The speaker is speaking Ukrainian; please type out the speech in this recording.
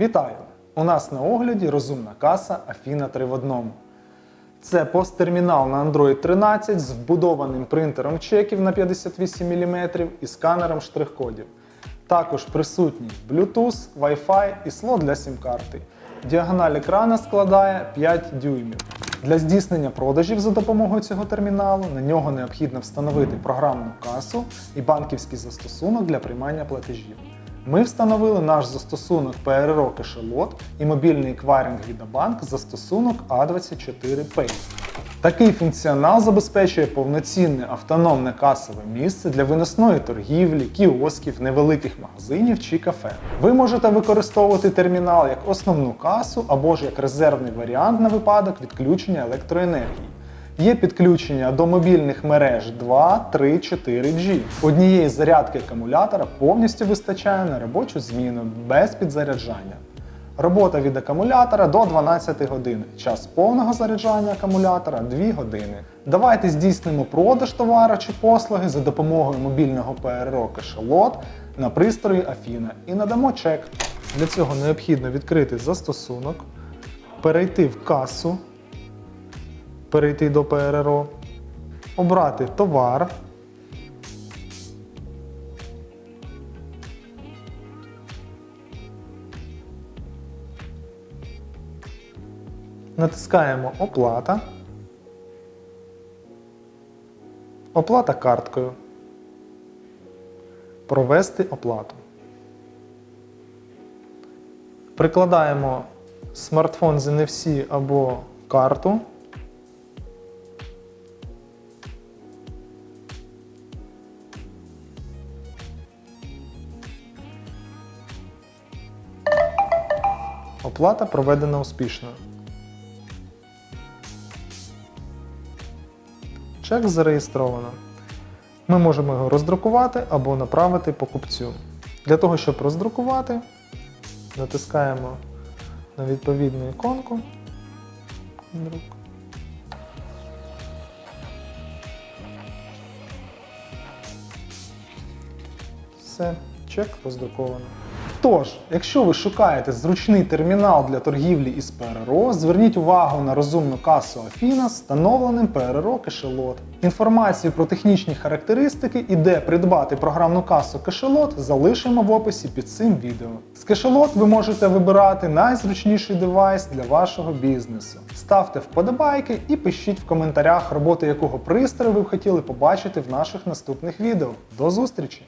Вітаю! У нас на огляді розумна каса Afina 3 в одному. Це посттермінал на Android 13 з вбудованим принтером чеків на 58 мм і сканером штрих-кодів. Також присутній Bluetooth, Wi-Fi і слот для сім-карти. Діагональ екрана складає 5 дюймів. Для здійснення продажів за допомогою цього терміналу на нього необхідно встановити програмну касу і банківський застосунок для приймання платежів. Ми встановили наш застосунок PRO Кешелот і мобільний еквайринг Відабанк застосунок A24 Pay. Такий функціонал забезпечує повноцінне автономне касове місце для виносної торгівлі, кіосків, невеликих магазинів чи кафе. Ви можете використовувати термінал як основну касу або ж як резервний варіант на випадок відключення електроенергії. Є підключення до мобільних мереж 2, 3, 4G. Однієї зарядки акумулятора повністю вистачає на робочу зміну без підзаряджання. Робота від акумулятора до 12 годин. Час повного заряджання акумулятора 2 години. Давайте здійснимо продаж товару чи послуги за допомогою мобільного ПРО кешелот на пристрої Afina і надамо чек. Для цього необхідно відкрити застосунок, перейти в касу, перейти до ПРРО, обрати товар. Натискаємо Оплата. Оплата карткою. Провести оплату. Прикладаємо смартфон з NFC або карту. Оплата проведена успішно. Чек зареєстровано. Ми можемо його роздрукувати або направити покупцю. Для того, щоб роздрукувати, натискаємо на відповідну іконку. Друк. Все, чек роздруковано. Тож, якщо ви шукаєте зручний термінал для торгівлі із ПРРО, зверніть увагу на розумну касу Афіна з встановленим ПРРО кешелот. Інформацію про технічні характеристики і де придбати програмну касу кешелот залишимо в описі під цим відео. З кешелот ви можете вибирати найзручніший девайс для вашого бізнесу. Ставте вподобайки і пишіть в коментарях роботи якого пристрою ви б хотіли побачити в наших наступних відео. До зустрічі!